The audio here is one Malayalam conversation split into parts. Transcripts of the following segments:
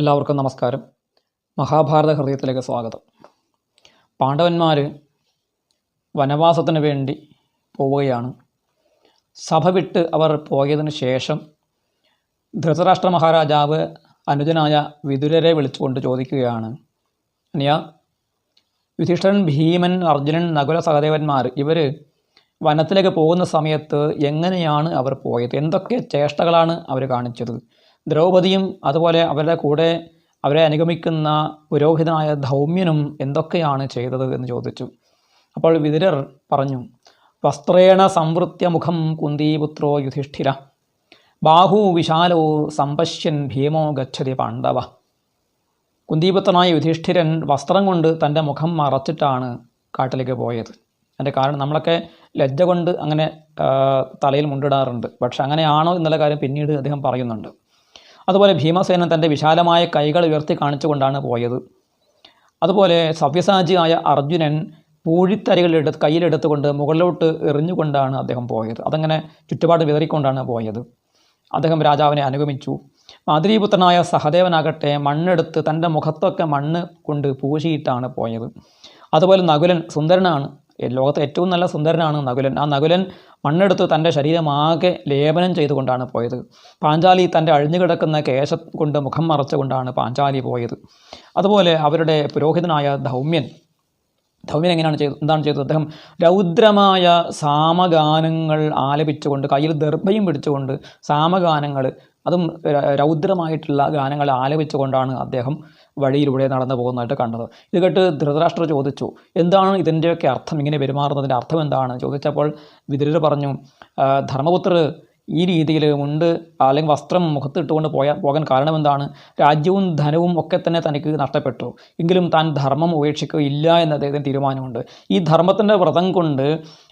എല്ലാവർക്കും നമസ്കാരം. മഹാഭാരത ഹൃദയത്തിലേക്ക് സ്വാഗതം. പാണ്ഡവന്മാർ വനവാസത്തിന് വേണ്ടി പോവുകയാണ്. സഭ വിട്ട് അവർ പോയതിന് ശേഷം ധൃതരാഷ്ട്ര മഹാരാജാവ് അനുജനായ വിതുരരെ വിളിച്ചുകൊണ്ട് ചോദിക്കുകയാണ് അനിയ യുധിഷ്ഠിരൻ ഭീമൻ അർജുനൻ നകുല സഹദേവന്മാർ ഇവർ വനത്തിലേക്ക് പോകുന്ന സമയത്ത് എങ്ങനെയാണ് അവർ പോയത്? എന്തൊക്കെ ചേഷ്ടകളാണ് അവർ കാണിച്ചത്? ദ്രൗപദിയും അതുപോലെ അവരുടെ കൂടെ അവരെ അനുഗമിക്കുന്ന പുരോഹിതനായ ധൗമ്യനും എന്തൊക്കെയാണ് ചെയ്തത് എന്ന് ചോദിച്ചു. അപ്പോൾ വിതിരർ പറഞ്ഞു വസ്ത്രേണ സംവൃത്യ മുഖം കുന്തിപുത്രോ യുധിഷ്ഠിര. ബാഹു വിശാലോ സമ്പശ്യൻ ഭീമോ ഗച്ഛതി പാണ്ഡവ. കുന്തിപുത്രനായ യുധിഷ്ഠിരൻ വസ്ത്രം കൊണ്ട് തന്റെ മുഖം മറച്ചിട്ടാണ് കാട്ടിലേക്ക് പോയത്. അതിന്റെ കാരണം നമ്മളൊക്കെ ലജ്ജ കൊണ്ട് അങ്ങനെ തലയിൽ മുണ്ടിടാറുണ്ട്. പക്ഷെ അങ്ങനെയാണോ എന്നുള്ള കാര്യം പിന്നീട് അദ്ദേഹം പറയുന്നുണ്ട്. അതുപോലെ ഭീമസേനൻ തന്റെ വിശാലമായ കൈകൾ ഉയർത്തി കാണിച്ചുകൊണ്ടാണ് പോയത്. അതുപോലെ സവ്യസാചിയായ അർജുനൻ പൂഴിത്തരികൾ എടുത്ത് കയ്യിലെടുത്തുകൊണ്ട് മുകളിലോട്ട് എറിഞ്ഞുകൊണ്ടാണ് അദ്ദേഹം പോയത്. അതങ്ങനെ ചുറ്റുപാട് വിതറിക്കൊണ്ടാണ് പോയത്. അദ്ദേഹം രാജാവിനെ അനുഗമിച്ചു. മാതൃപുത്രനായ സഹദേവനാകട്ടെ മണ്ണെടുത്ത് തന്റെ മുഖത്തൊക്കെ മണ്ണ് കൊണ്ട് പൂശിയിട്ടാണ് പോയത്. അതുപോലെ നകുലൻ സുന്ദരനാണ്. ലോകത്തെ ഏറ്റവും നല്ല സുന്ദരനാണ് നകുലൻ. ആ നകുലൻ മണ്ണെടുത്ത് തന്റെ ശരീരമാകെ ലേപനം ചെയ്തുകൊണ്ടാണ് പോയത്. പാഞ്ചാലി തന്റെ അഴിഞ്ഞു കിടക്കുന്ന കേശം കൊണ്ട് മുഖം മറച്ചുകൊണ്ടാണ് പാഞ്ചാലി പോയത്. അതുപോലെ അവരുടെ പുരോഹിതനായ ധൗമ്യൻ ധൗമ്യൻ എങ്ങനെയാണ് ചെയ്തത് എന്താണ് ചെയ്തത്? അദ്ദേഹം രൗദ്രമായ സാമഗാനങ്ങൾ ആലപിച്ചുകൊണ്ട് കയ്യിൽ ദർഭയും പിടിച്ചുകൊണ്ട് സാമഗാനങ്ങൾ അതും രൗദ്രമായിട്ടുള്ള ഗാനങ്ങൾ ആലപിച്ചുകൊണ്ടാണ് അദ്ദേഹം വഴിയിലൂടെ നടന്നു പോകുന്നതായിട്ട് കണ്ടത്. ഇത് കേട്ട് ധൃതരാഷ്ട്ര ചോദിച്ചു എന്താണ് ഇതിന്റെയൊക്കെ അർത്ഥം? ഇങ്ങനെ പെരുമാറുന്നതിന്റെ അർത്ഥം എന്താണ്? ചോദിച്ചപ്പോൾ വിതുരർ പറഞ്ഞു ധർമ്മപുത്ര ധർമ്മപുത്രർ ഈ രീതിയിൽ മുണ്ട് അല്ലെങ്കിൽ വസ്ത്രം മുഖത്തിട്ടുകൊണ്ട് പോയാൽ പോകാൻ കാരണം എന്താണ്? രാജ്യവും ധനവും ഒക്കെ തന്നെ തനിക്ക് നഷ്ടപ്പെട്ടു. എങ്കിലും താൻ ധർമ്മം ഉപേക്ഷിക്കുകയില്ല എന്ന് അദ്ദേഹത്തിന് തീരുമാനമുണ്ട്. ഈ ധർമ്മത്തിന്റെ വ്രതം കൊണ്ട്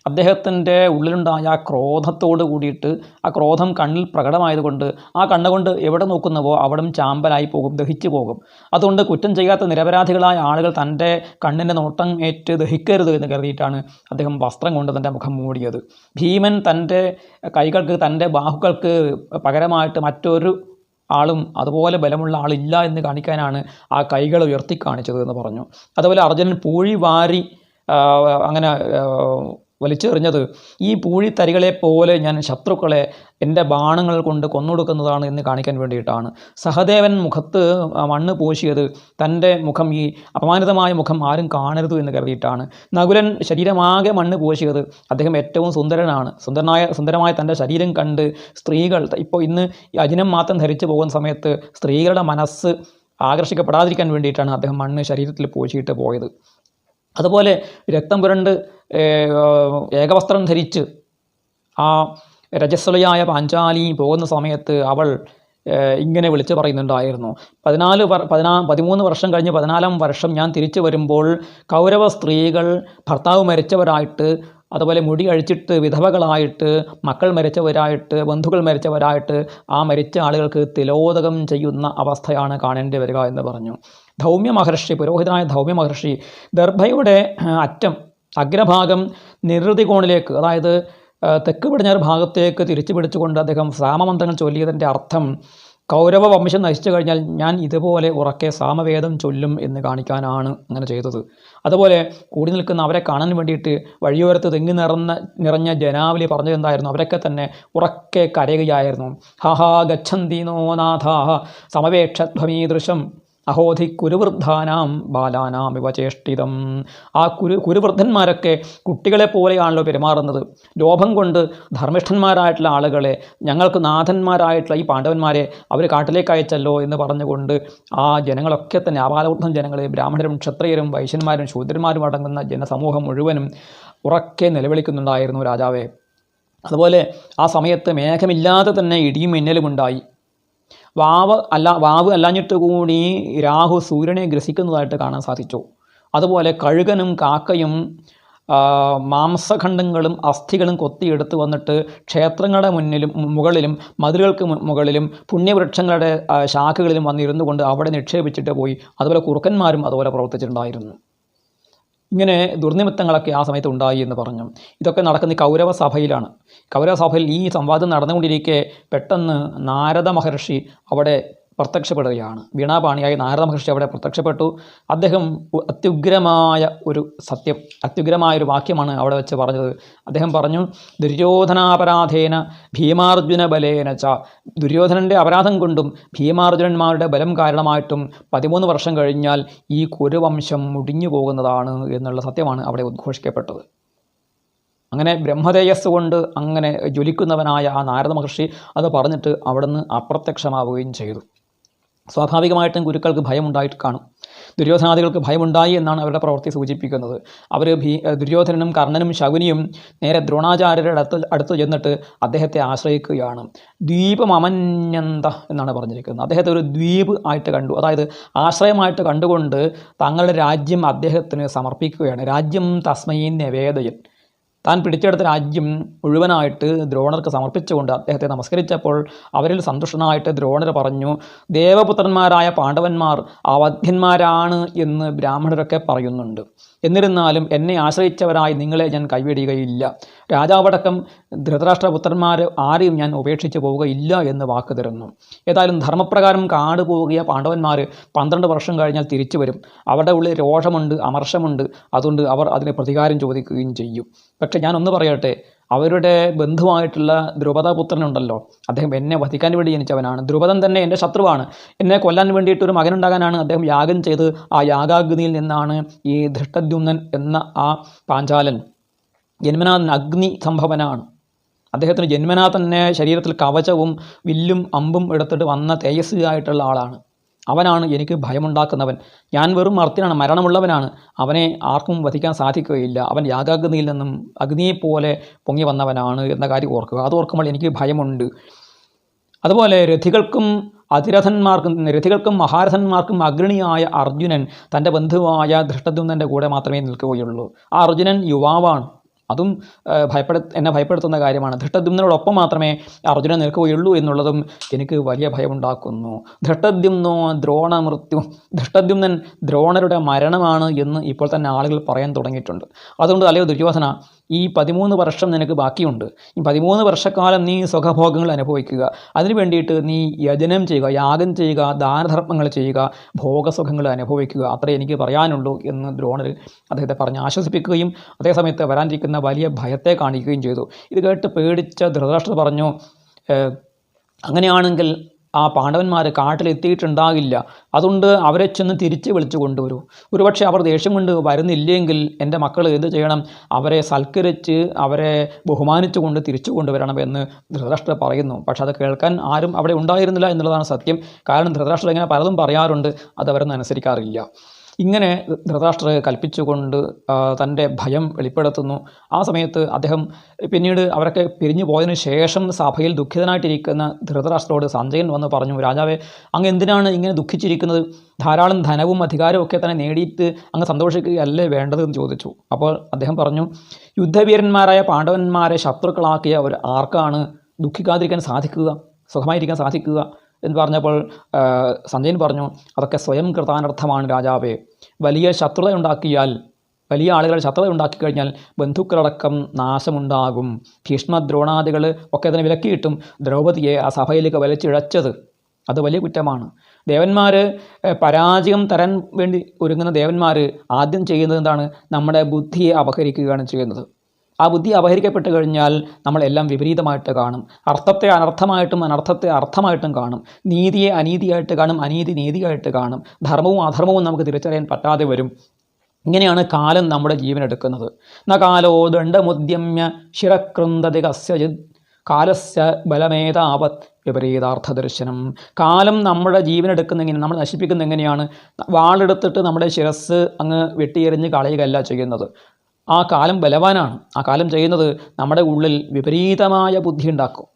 അദ്ദേഹത്തിന്റെ ഉള്ളിലുണ്ടായ ക്രോധത്തോട് കൂടിയിട്ട് ആ ക്രോധം കണ്ണിൽ പ്രകടമായതുകൊണ്ട് ആ കണ്ണുകൊണ്ട് എവിടെ നോക്കുന്നവോ അവിടം ചാമ്പലായി പോകും ദഹിച്ചു പോകും. അതുകൊണ്ട് കുറ്റം ചെയ്യാത്ത നിരപരാധികളായ ആളുകൾ തന്റെ കണ്ണിന്റെ നോട്ടം ഏറ്റ് ദഹിക്കരുത് എന്ന് കരുതിയിട്ടാണ് അദ്ദേഹം വസ്ത്രം കൊണ്ട് തന്റെ മുഖം മൂടിയത്. ഭീമൻ തന്റെ കൈകൾക്ക് തന്റെ ബാഹുക്കൾക്ക് പകരമായിട്ട് മറ്റൊരു ആളും അതുപോലെ ബലമുള്ള ആളില്ല എന്ന് കാണിക്കാനാണ് ആ കൈകൾ ഉയർത്തി കാണിച്ചത് എന്ന് പറഞ്ഞു. അതുപോലെ അർജുനൻ പൂഴി വാരി അങ്ങനെ വലിച്ചെറിഞ്ഞത്. ഈ പൂഴിത്തരികളെ പോലെ ഞാൻ ശത്രുക്കളെ എന്റെ ബാണങ്ങൾ കൊണ്ട് കൊന്നൊടുക്കുന്നതാണ് എന്ന് കാണിക്കാൻ വേണ്ടിയിട്ടാണ്. സഹദേവൻ മുഖത്ത് മണ്ണ് പൂശിയത് തന്റെ മുഖം ഈ അപമാനിതമായ മുഖം ആരും കാണരുത് എന്ന് കരുതിയിട്ടാണ്. നകുലൻ ശരീരമാകെ മണ്ണ് പൂശിയത് അദ്ദേഹം ഏറ്റവും സുന്ദരനാണ്. സുന്ദരനായ സുന്ദരമായ തന്റെ ശരീരം കണ്ട് സ്ത്രീകൾ ഇപ്പോൾ ഇന്ന് അജിനം മാത്രം ധരിച്ചു പോകുന്ന സമയത്ത് സ്ത്രീകളുടെ മനസ്സ് ആകർഷിക്കപ്പെടാതിരിക്കാൻ വേണ്ടിയിട്ടാണ് അദ്ദേഹം മണ്ണ് ശരീരത്തിൽ പൂശിയിട്ട് പോയത്. അതുപോലെ രക്തം പുരണ്ട് ഏകവസ്ത്രം ധരിച്ച് ആ രജസ്വലയായ പാഞ്ചാലി പോകുന്ന സമയത്ത് അവൾ ഇങ്ങനെ വിളിച്ചു പറയുന്നുണ്ടായിരുന്നു. പതിനാല് പതിനാ പതിമൂന്ന് വർഷം കഴിഞ്ഞ് പതിനാലാം വർഷം ഞാൻ തിരിച്ചു വരുമ്പോൾ കൗരവ സ്ത്രീകൾ ഭർത്താവ് മരിച്ചവരായിട്ട് അതുപോലെ മുടി അഴിച്ചിട്ട് വിധവകളായിട്ട് മക്കൾ മരിച്ചവരായിട്ട് ബന്ധുക്കൾ മരിച്ചവരായിട്ട് ആ മരിച്ച ആളുകൾക്ക് തിലോദകം ചെയ്യുന്ന അവസ്ഥയാണ് കാണേണ്ടി വരിക എന്ന് പറഞ്ഞു. ധൗമ്യ മഹർഷി പുരോഹിതനായ ധൗമ്യ മഹർഷി ദർഭയുടെ അറ്റം അഗ്രഭാഗം നിരൃതി കോണിലേക്ക് അതായത് തെക്ക് പടിഞ്ഞാറ് ഭാഗത്തേക്ക് തിരിച്ചു പിടിച്ചുകൊണ്ട് അദ്ദേഹം സാമമന്ത്രങ്ങൾ ചൊല്ലിയതിന്റെ അർത്ഥം കൗരവ വംശം നശിച്ചു കഴിഞ്ഞാൽ ഞാൻ ഇതുപോലെ ഉറക്കെ സാമവേദം ചൊല്ലും എന്ന് കാണിക്കാനാണ് അങ്ങനെ ചെയ്തത്. അതുപോലെ കൂടി നിൽക്കുന്ന അവരെ കാണാൻ വേണ്ടിയിട്ട് വഴിയോരത്ത് തെങ്ങി നിറഞ്ഞ നിറഞ്ഞ ജനാവലി പറഞ്ഞത് എന്തായിരുന്നു അവരൊക്കെ തന്നെ ഉറക്കെ കരയുകയായിരുന്നു. ഹഹാ ഗച്ഛന്തിനോ നാഥാ സമവേക്ഷധ്വമീദൃശം. അഹോധി കുരുവൃദ്ധാനാം ബാലാനാം ഇവ ചേഷ്ടിതം. ആ കുരു കുരുവൃദ്ധന്മാരൊക്കെ കുട്ടികളെ പോലെയാണല്ലോ പെരുമാറുന്നത്. ലോഭം കൊണ്ട് ധർമ്മിഷ്ഠന്മാരായിട്ടുള്ള ആളുകളെ ഞങ്ങൾക്ക് നാഥന്മാരായിട്ടുള്ള ഈ പാണ്ഡവന്മാരെ അവർ കാട്ടിലേക്ക് അയച്ചല്ലോ എന്ന് പറഞ്ഞുകൊണ്ട് ആ ജനങ്ങളൊക്കെ തന്നെ ആപാലവൃദ്ധം ജനങ്ങളെ ബ്രാഹ്മണരും ക്ഷത്രിയരും വൈശ്യന്മാരും ശൂദ്രന്മാരും അടങ്ങുന്ന ജനസമൂഹം മുഴുവനും ഉറക്കെ നിലവിളിക്കുന്നുണ്ടായിരുന്നു രാജാവേ. അതുപോലെ ആ സമയത്ത് മേഘമില്ലാതെ തന്നെ ഇടിയും മിന്നലും ഉണ്ടായി. വാവ് അല്ല വാവ് അല്ലാഞ്ഞിട്ട് കൂടി രാഹു സൂര്യനെ ഗ്രസിക്കുന്നതായിട്ട് കാണാൻ സാധിച്ചു. അതുപോലെ കഴുകനും കാക്കയും മാംസഖണ്ഡങ്ങളും അസ്ഥികളും കൊത്തിയെടുത്ത് വന്നിട്ട് ക്ഷേത്രങ്ങളുടെ മുന്നിലും മുകളിലും മതിലുകൾക്ക് മുകളിലും പുണ്യവൃക്ഷങ്ങളുടെ ശാഖകളിലും വന്നിരുന്നു കൊണ്ട് അവിടെ നിക്ഷേപിച്ചിട്ട് പോയി. അതുപോലെ കുറുക്കന്മാരും അതുപോലെ പ്രവർത്തിച്ചിട്ടുണ്ടായിരുന്നു. ഇങ്ങനെ ദുർനിമിത്തങ്ങളൊക്കെ ആ സമയത്ത് ഉണ്ടായി എന്ന് പറഞ്ഞു. ഇതൊക്കെ നടക്കുന്ന കൗരവ സഭയിലാണ്. കൗരവ സഭയിൽ ഈ സംവാദം നടന്നുകൊണ്ടിരിക്കെ പെട്ടെന്ന് നാരദ മഹർഷി അവിടെ പ്രത്യക്ഷപ്പെടുകയാണ്. വീണാപാണിയായി നാരദ മഹർഷി അവിടെ പ്രത്യക്ഷപ്പെട്ടു. അദ്ദേഹം അത്യുഗ്രമായ ഒരു സത്യം അത്യുഗ്രമായ ഒരു വാക്യമാണ് അവിടെ വെച്ച് പറഞ്ഞത്. അദ്ദേഹം പറഞ്ഞു ദുര്യോധനാപരാധേന ഭീമാർജുന ബലേന ച. ദുര്യോധനന്റെ അപരാധം കൊണ്ടും ഭീമാർജുനന്മാരുടെ ബലം കാരണമായിട്ടും പതിമൂന്ന് വർഷം കഴിഞ്ഞാൽ ഈ കുരുവംശം മുടിഞ്ഞു പോകുന്നതാണ് എന്നുള്ള സത്യമാണ് അവിടെ ഉദ്ഘോഷിക്കപ്പെട്ടത്. അങ്ങനെ ബ്രഹ്മതേജസ് കൊണ്ട് അങ്ങനെ ജ്വലിക്കുന്നവനായ ആ നാരദ മഹർഷി അത് പറഞ്ഞിട്ട് അവിടുന്ന് അപ്രത്യക്ഷമാവുകയും ചെയ്തു. സ്വാഭാവികമായിട്ടും ഗുരുക്കൾക്ക് ഭയമുണ്ടായിട്ട് കാണും. ദുര്യോധനാദികൾക്ക് ഭയമുണ്ടായി എന്നാണ് അവരുടെ പ്രവൃത്തി സൂചിപ്പിക്കുന്നത്. അവർ ഭീ ദുര്യോധനനും കർണനും ശകുനിയും നേരെ ദ്രോണാചാര്യരുടെ അടുത്ത് അടുത്ത് ചെന്നിട്ട് അദ്ദേഹത്തെ ആശ്രയിക്കുകയാണ്. ദ്വീപം അമന്യന്ത എന്നാണ് പറഞ്ഞിരിക്കുന്നത്. അദ്ദേഹത്തെ ഒരു ദ്വീപ് ആയിട്ട് കണ്ടു. അതായത് ആശ്രയമായിട്ട് കണ്ടുകൊണ്ട് തങ്ങളുടെ രാജ്യം അദ്ദേഹത്തിന് സമർപ്പിക്കുകയാണ്. രാജ്യം തസ്മൈ നിവേദയൻ താൻ പിടിച്ചെടുത്ത രാജ്യം മുഴുവനായിട്ട് ദ്രോണർക്ക് സമർപ്പിച്ചുകൊണ്ട് അദ്ദേഹത്തെ നമസ്കരിച്ചപ്പോൾ അവരിൽ സന്തുഷ്ടനായിട്ട് ദ്രോണർ പറഞ്ഞു ദേവപുത്രന്മാരായ പാണ്ഡവന്മാർ അവധ്യന്മാരാണ് എന്ന് ബ്രാഹ്മണരൊക്കെ പറയുന്നുണ്ട്. എന്നിരുന്നാലും എന്നെ ആശ്രയിച്ചവരായി നിങ്ങളെ ഞാൻ കൈവിടുകയില്ല. രാജാവടക്കം ധൃതരാഷ്ട്രപുത്രന്മാർ ആരെയും ഞാൻ ഉപേക്ഷിച്ച് പോവുകയില്ല എന്ന് വാക്ക് തരുന്നു. ഏതായാലും ധർമ്മപ്രകാരം കാട് പോവുകയ പാണ്ഡവന്മാർ പന്ത്രണ്ട് വർഷം കഴിഞ്ഞാൽ തിരിച്ചു വരും. അവരുടെ ഉള്ളിൽ രോഷമുണ്ട് അമർഷമുണ്ട്. അതുകൊണ്ട് അവർ അതിന് പ്രതികാരം ചോദിക്കുകയും ചെയ്യും. പക്ഷേ ഞാൻ ഒന്ന് പറയട്ടെ അവരുടെ ബന്ധുവായിട്ടുള്ള ദ്രുപദപുത്രനുണ്ടല്ലോ. അദ്ദേഹം എന്നെ വധിക്കാൻ വേണ്ടി ജനിച്ചവനാണ്. ദ്രുപദൻ തന്നെ എന്റെ ശത്രുവാണ്. എന്നെ കൊല്ലാൻ വേണ്ടിയിട്ട് ഒരു മകനുണ്ടാകാനാണ് അദ്ദേഹം യാഗം ചെയ്ത് ആ യാഗാഗ്നിയിൽ നിന്നാണ് ഈ ധൃഷ്ടദ്യുമ്നൻ എന്ന ആ പാഞ്ചാലൻ ജന്മനാ അഗ്നി സംഭവനാണ് അദ്ദേഹത്തിന് ജന്മനാ തന്നെ ശരീരത്തിൽ കവചവും വില്ലും അമ്പും എടുത്തിട്ട് വന്ന തേജസ്വിയായിട്ടുള്ള ആളാണ്. അവനാണ് എനിക്ക് ഭയമുണ്ടാക്കുന്നവൻ. ഞാൻ വെറും മർത്തിനാണ് മരണമുള്ളവനാണ്. അവനെ ആർക്കും വധിക്കാൻ സാധിക്കുകയില്ല. അവൻ യാഗാഗ്നിയിൽ നിന്നും അഗ്നിയെപ്പോലെ പൊങ്ങി വന്നവനാണ് എന്ന കാര്യം ഓർക്കുക. അത് ഓർക്കുമ്പോൾ എനിക്ക് ഭയമുണ്ട്. അതുപോലെ രഥികൾക്കും അതിരഥന്മാർക്കും രഥികൾക്കും മഹാരഥന്മാർക്കും അഗ്രണിയായ അർജുനൻ തന്റെ ബന്ധുവായ ധൃഷ്ടദ്യുമ്നന്റെ കൂടെ മാത്രമേ നിൽക്കുകയുള്ളൂ. ആ അർജുനൻ യുവാവാണ്. അതും ഭയപ്പെട എന്നെ ഭയപ്പെടുത്തുന്ന കാര്യമാണ്. ധൃഷ്ടദ്യുമ്നോടൊപ്പം മാത്രമേ അർജുനൻ നിൽക്കുകയുള്ളൂ എന്നുള്ളതും എനിക്ക് വലിയ ഭയമുണ്ടാക്കുന്നു. ധൃഷ്ടദ്യുമ്നോ ദ്രോണമൃത്യു ധൃഷ്ടദ്യുമ്നൻ ദ്രോണരുടെ മരണമാണ് എന്ന് ഇപ്പോൾ തന്നെ ആളുകൾ പറയാൻ തുടങ്ങിയിട്ടുണ്ട്. അതുകൊണ്ട് അല്ലയോ ദുര്യോധന ഈ പതിമൂന്ന് വർഷം നിനക്ക് ബാക്കിയുണ്ട്. ഈ പതിമൂന്ന് വർഷക്കാലം നീ സുഖഭോഗങ്ങൾ അനുഭവിക്കുക. അതിനു വേണ്ടിയിട്ട് നീ യജനം ചെയ്യുക യാഗം ചെയ്യുക ദാനധർമ്മങ്ങൾ ചെയ്യുക ഭോഗസുഖങ്ങൾ അനുഭവിക്കുക. അത്രേ എനിക്ക് പറയാനുള്ളൂ എന്ന് ദ്രോണർ അദ്ദേഹത്തെ പറഞ്ഞ് ആശ്വസിപ്പിക്കുകയും അതേസമയത്ത് വരാനിരിക്കുന്ന വലിയ ഭയത്തെ കാണിക്കുകയും ചെയ്തു. ഇത് കേട്ട് പേടിച്ച ധൃതരാഷ്ട്രർ പറഞ്ഞു അങ്ങനെയാണെങ്കിൽ ആ പാണ്ഡവന്മാർ കാട്ടിലെത്തിയിട്ടുണ്ടാകില്ല. അതുകൊണ്ട് അവരെ ചെന്ന് തിരിച്ച് വിളിച്ചു കൊണ്ടുവരൂ. ഒരുപക്ഷെ അവർ ദേഷ്യം കൊണ്ട് വരുന്നില്ലെങ്കിൽ എന്റെ മക്കൾ എന്ത് ചെയ്യണം? അവരെ സൽക്കരിച്ച് അവരെ ബഹുമാനിച്ചു കൊണ്ട് തിരിച്ചു കൊണ്ടുവരണമെന്ന് ധൃതരാഷ്ട്രർ പറയുന്നു. പക്ഷെ അത് കേൾക്കാൻ ആരും അവിടെ ഉണ്ടായിരുന്നില്ല എന്നുള്ളതാണ് സത്യം. കാരണം ധൃതരാഷ്ട്രർ ഇങ്ങനെ പലതും പറയാറുണ്ട്. അത് അനുസരിക്കാറില്ല. ഇങ്ങനെ ധൃതരാഷ്ട്രരെ കൽപ്പിച്ചുകൊണ്ട് തന്റെ ഭയം വെളിപ്പെടുത്തുന്നു. ആ സമയത്ത് അദ്ദേഹം പിന്നീട് അവരൊക്കെ പിരിഞ്ഞു പോയതിനു ശേഷം സഭയിൽ ദുഃഖിതനായിട്ടിരിക്കുന്ന ധൃതരാഷ്ട്രോട് സഞ്ജയൻ വന്ന് പറഞ്ഞു രാജാവെ അങ്ങ് എന്തിനാണ് ഇങ്ങനെ ദുഃഖിച്ചിരിക്കുന്നത്? ധാരാളം ധനവും അധികാരവും ഒക്കെ തന്നെ നേടിയിട്ട് അങ്ങ് സന്തോഷിക്കുകയല്ലേ വേണ്ടതെന്ന് ചോദിച്ചു. അപ്പോൾ അദ്ദേഹം പറഞ്ഞു യുദ്ധവീരന്മാരായ പാണ്ഡവന്മാരെ ശത്രുക്കളാക്കിയ ഒരു ആർക്കാണ് ദുഃഖിക്കാതിരിക്കാൻ സാധിക്കുക സുഖമായിരിക്കാൻ സാധിക്കുക? എന്ന് പറഞ്ഞപ്പോൾ സഞ്ജയൻ പറഞ്ഞു അതൊക്കെ സ്വയം കൃതാനർത്ഥമാണ് രാജാവേ. വലിയ ശത്രുത ഉണ്ടാക്കിയാൽ വലിയ ആളുകൾ ശത്രുത ഉണ്ടാക്കി കഴിഞ്ഞാൽ ബന്ധുക്കളടക്കം നാശമുണ്ടാകും. ഭീഷ്മ ദ്രോണാദികൾ ഒക്കെ അതിനെ വിലക്കിയിട്ടും ദ്രൗപതിയെ ആ സഭയിലേക്ക് വലിച്ചിഴച്ചത് അത് വലിയ കുറ്റമാണ്. ദേവന്മാർ പരാജയം തരാൻ വേണ്ടി ഒരുങ്ങുന്ന ദേവന്മാർ ആദ്യം ചെയ്യുന്നത് എന്താണ്? നമ്മുടെ ബുദ്ധിയെ അപഹരിക്കുകയാണ് ചെയ്യുന്നത്. ആ ബുദ്ധി അപഹരിക്കപ്പെട്ട് കഴിഞ്ഞാൽ നമ്മളെല്ലാം വിപരീതമായിട്ട് കാണും. അർത്ഥത്തെ അനർത്ഥമായിട്ടും അനർത്ഥത്തെ അർത്ഥമായിട്ടും കാണും. നീതിയെ അനീതിയായിട്ട് കാണും അനീതി നീതിയായിട്ട് കാണും. ധർമ്മവും അധർമ്മവും നമുക്ക് തിരിച്ചറിയാൻ പറ്റാതെ വരും. ഇങ്ങനെയാണ് കാലം നമ്മുടെ ജീവനെടുക്കുന്നത് ന കാലോ ദണ്ഡമുദ്യമ്യ ശിരകൃന്ദതി കസ്യജിത് കാലസ്യ ബലമേതാവത് വിപരീതാർത്ഥ ദർശനം. കാലം നമ്മുടെ ജീവൻ എടുക്കുന്ന എങ്ങനെ നമ്മൾ നശിപ്പിക്കുന്ന എങ്ങനെയാണ്? വാളെടുത്തിട്ട് നമ്മുടെ ശിരസ് അങ്ങ് വെട്ടിയെറിഞ്ഞ് കളയുകയല്ല ചെയ്യുന്നത്. ആ കാലം ബലവാനാണ്. ആ കാലം ചെയ്യുന്നത് നമ്മുടെ ഉള്ളിൽ വിപരീതമായ ബുദ്ധി ഉണ്ടാക്കും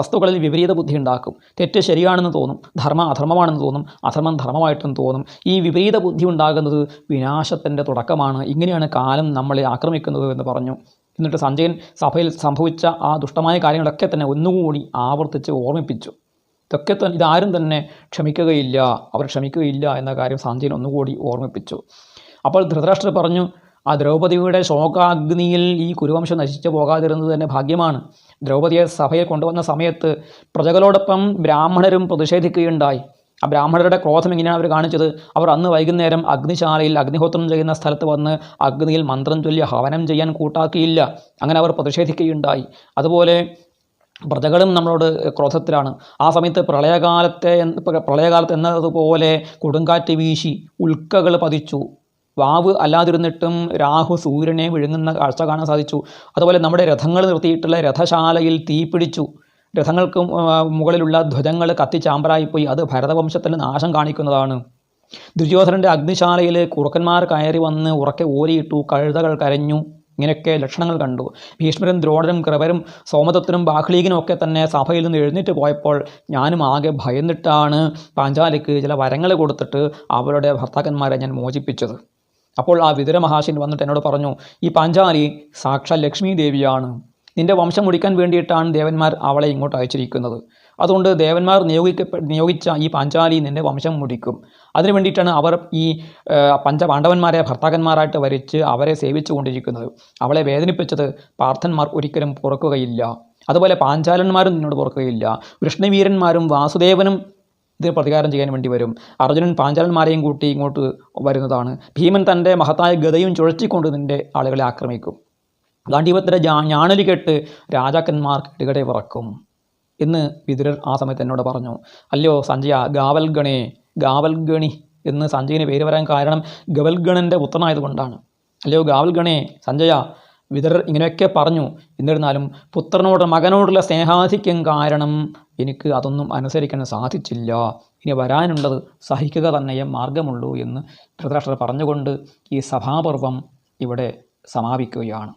വസ്തുക്കളിൽ വിപരീത ബുദ്ധി ഉണ്ടാക്കും തെറ്റ് ശരിയാണെന്ന് തോന്നും ധർമ്മ അധർമ്മമാണെന്ന് തോന്നും അധർമ്മം ധർമ്മമായിട്ടും തോന്നും. ഈ വിപരീത ബുദ്ധി ഉണ്ടാകുന്നത് വിനാശത്തിന്റെ തുടക്കമാണ്. ഇങ്ങനെയാണ് കാലം നമ്മളെ ആക്രമിക്കുന്നത് എന്ന് പറഞ്ഞു. എന്നിട്ട് സഞ്ജയൻ സഭയിൽ സംഭവിച്ച ആ ദുഷ്ടമായ കാര്യങ്ങളൊക്കെ തന്നെ ഒന്നുകൂടി ആവർത്തിച്ച് ഓർമ്മിപ്പിച്ചു. ഇതൊക്കെ തന്നെ ഇതാരും തന്നെ ക്ഷമിക്കുകയില്ല അവർ ക്ഷമിക്കുകയില്ല എന്ന കാര്യം സഞ്ജയൻ ഒന്നുകൂടി ഓർമ്മിപ്പിച്ചു. അപ്പോൾ ധൃതരാഷ്ട്രർ പറഞ്ഞു ആ ദ്രൗപദിയുടെ ശോകാഗ്നിയിൽ ഈ കുരുവംശം നശിച്ചു പോകാതിരുന്നത് തന്നെ ഭാഗ്യമാണ്. ദ്രൗപതിയെ സഭയിൽ കൊണ്ടുവന്ന സമയത്ത് പ്രജകളോടൊപ്പം ബ്രാഹ്മണരും പ്രതിഷേധിക്കുകയുണ്ടായി. ആ ബ്രാഹ്മണരുടെ ക്രോധം എങ്ങനെയാണ് അവർ കാണിച്ചത്? അവർ അന്ന് വൈകുന്നേരം അഗ്നിശാലയിൽ അഗ്നിഹോത്രം ചെയ്യുന്ന സ്ഥലത്ത് വന്ന് അഗ്നിയിൽ മന്ത്രം ചൊല്ലി ഹവനം ചെയ്യാൻ കൂട്ടാക്കിയില്ല. അങ്ങനെ അവർ പ്രതിഷേധിക്കുകയുണ്ടായി. അതുപോലെ പ്രജകളും നമ്മളോട് ക്രോധത്തിലാണ്. ആ സമയത്ത് പ്രളയകാലത്തെ പ്രളയകാലത്ത് എന്നതുപോലെ കൊടുങ്കാറ്റ് വീശി ഉൽക്കകൾ പതിച്ചു. വാവ് അല്ലാതിരുന്നിട്ടും രാഹു സൂര്യനെ വിഴുങ്ങുന്ന കാഴ്ച കാണാൻ സാധിച്ചു. അതുപോലെ നമ്മുടെ രഥങ്ങൾ നിർത്തിയിട്ടുള്ള രഥശാലയിൽ തീ പിടിച്ചു. രഥങ്ങൾക്ക് മുകളിലുള്ള ധ്വജങ്ങൾ കത്തിച്ചാമ്പരായിപ്പോയി അത് ഭരതവംശത്തിന് നാശം കാണിക്കുന്നതാണ്. ദുര്യോധനന്റെ അഗ്നിശാലയിൽ കുറുക്കന്മാർ കയറി വന്ന് ഉറക്കെ ഓരിയിട്ടു കഴുതകൾ കരഞ്ഞു. ഇങ്ങനെയൊക്കെ ലക്ഷണങ്ങൾ കണ്ടു. ഭീഷ്മരും ദ്രോണരും കൃപരും സോമദത്തനും ബാഹ്ലീകനും ഒക്കെ തന്നെ സഭയിൽ നിന്ന് എഴുന്നേറ്റ് പോയപ്പോൾ ഞാനും ആകെ ഭയന്നിട്ടാണ് പാഞ്ചാലിക്ക് ചില വരങ്ങൾ കൊടുത്തിട്ട് അവരുടെ ഭർത്താക്കന്മാരെ ഞാൻ മോചിപ്പിച്ചത്. അപ്പോൾ ആ വിതുര മഹാശിൻ വന്നിട്ട് എന്നോട് പറഞ്ഞു ഈ പാഞ്ചാലി സാക്ഷാൽ ലക്ഷ്മി ദേവിയാണ്. നിന്റെ വംശം മുടിക്കാൻ വേണ്ടിയിട്ടാണ് ദേവന്മാർ അവളെ ഇങ്ങോട്ട് അയച്ചിരിക്കുന്നത്. അതുകൊണ്ട് ദേവന്മാർ നിയോഗിക്കപ്പെ നിയോഗിച്ച ഈ പാഞ്ചാലി നിന്റെ വംശം മുടിക്കും. അതിനു വേണ്ടിയിട്ടാണ് അവർ ഈ പഞ്ചപാണ്ഡവന്മാരെ ഭർത്താക്കന്മാരായിട്ട് വരച്ച് അവരെ സേവിച്ചു കൊണ്ടിരിക്കുന്നത്. അവളെ വേദനിപ്പിച്ചത് പാർത്ഥന്മാർ ഒരിക്കലും പുറക്കുകയില്ല. അതുപോലെ പാഞ്ചാലന്മാരും നിന്നോട് പുറക്കുകയില്ല. കൃഷ്ണവീരന്മാരും വാസുദേവനും ഇത് പ്രതികാരം ചെയ്യാൻ വേണ്ടി വരും. അർജുനൻ പാഞ്ചാലന്മാരെയും കൂട്ടി ഇങ്ങോട്ട് വരുന്നതാണ്. ഭീമൻ തന്റെ മഹത്തായ ഗതയും ചുഴറ്റിക്കൊണ്ട് നിന്റെ ആളുകളെ ആക്രമിക്കും. ഗാന്ധീപത്തിന്റെ ഞാണലി കെട്ട് രാജാക്കന്മാർ കെട്ടുകടെ പിറക്കും എന്ന് വിതുരർ ആ സമയത്ത് എന്നോട് പറഞ്ഞു. അല്ലയോ സഞ്ജയ ഗാവൽഗണേ ഗാവൽഗണി എന്ന് സഞ്ജയന് പേര് വരാൻ കാരണം ഗവൽഗണന്റെ പുത്രനായതുകൊണ്ടാണ്. അല്ലയോ ഗാവൽഗണേ സഞ്ജയ വിതുരർ ഇങ്ങനെയൊക്കെ പറഞ്ഞു. എന്നിരുന്നാലും പുത്രനോട് മകനോടുള്ള സ്നേഹാധിക്യം കാരണം എനിക്ക് അതൊന്നും അനുസരിക്കാൻ സാധിച്ചില്ല. ഇനി വരാനുള്ളത് സഹിക്കുക തന്നെയേ മാർഗമുള്ളൂ എന്ന് ധൃതരാഷ്ട്രർ പറഞ്ഞുകൊണ്ട് ഈ സഭാപർവം ഇവിടെ സമാപിക്കുകയാണ്.